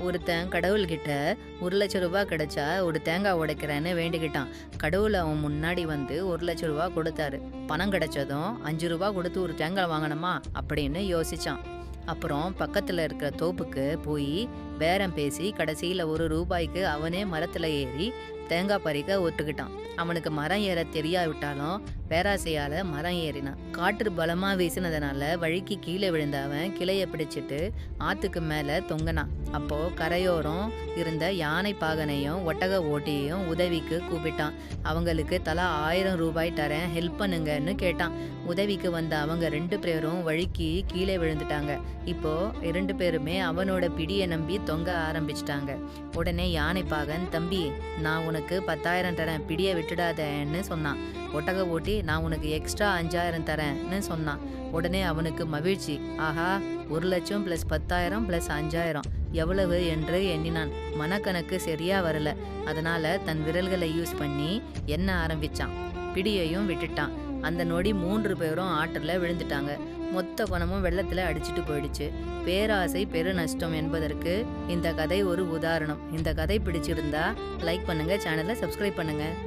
ஒருத்தன் கடவுள்கிட்ட ஒரு லட்ச ரூபாய் கிடைச்சா ஒரு தேங்காய் உடைக்கிறேன்னு வேண்டிக்கிட்டான். கடவுள் அவன் முன்னாடி வந்து ஒரு லட்ச ரூபா கொடுத்தாரு. பணம் கிடைச்சதும் அஞ்சு ரூபா கொடுத்து ஒரு தேங்காய் வாங்கணுமா? அப்படின்னு யோசிச்சான். அப்புறம் பக்கத்தில் இருக்கிற தோப்புக்கு போய் பேரம் பேசி கடைசியில் ஒரு ரூபாய்க்கு அவனே மரத்தில் ஏறி தேங்காய் பறிக்க ஒத்துக்கிட்டான். அவனுக்கு மரம் ஏற தெரியாவிட்டாலும் பேராசையால மரம் ஏறினான். காற்று பலமா வீசினதுனால வழிக்கு கீழே விழுந்த அவன் கிளைய பிடிச்சிட்டு ஆத்துக்கு மேல தொங்கினான். அப்போ கரையோரம் இருந்த யானை பாகனையும் ஒட்டக ஓட்டியையும் உதவிக்கு கூப்பிட்டான். அவங்களுக்கு தலா ஆயிரம் ரூபாய் தரேன் ஹெல்ப் பண்ணுங்கன்னு கேட்டான். உதவிக்கு வந்த அவங்க ரெண்டு பேரும் வழிக்கு கீழே விழுந்துட்டாங்க. இப்போ இரண்டு பேருமே அவனோட பிடியை நம்பி தொங்க ஆரம்பிச்சிட்டாங்க. உடனே யானை பாகன் தம்பி நான் உனக்கு பத்தாயிரம் தரேன் பிடியை விட்டுடாதேன்னு சொன்னான். ஒட்டக ஓட்டி நான் உனக்கு எக்ஸ்ட்ரா அஞ்சாயிரம் தரேன்னு சொன்னான். உடனே அவனுக்கு மகிழ்ச்சி. ஆஹா ஒரு லட்சம் ப்ளஸ் பத்தாயிரம் ப்ளஸ் அஞ்சாயிரம். எவ்வளவு? என்று எண்ணினான். மனக்கணக்கு சரியா வரல. அதனால தன் விரல்களை யூஸ் பண்ணி எண்ண ஆரம்பிச்சான். பிடியையும் விட்டுட்டான். அந்த நொடி மூன்று பேரும் ஆற்றில் விழுந்துட்டாங்க. மொத்த பணமும் வெள்ளத்தில் அடிச்சிட்டு போயிடுச்சு. பேராசை பெரு நஷ்டம் என்பதற்கு இந்த கதை ஒரு உதாரணம். இந்த கதை பிடிச்சிருந்தா லைக் பண்ணுங்க சேனலை சப்ஸ்கிரைப் பண்ணுங்க.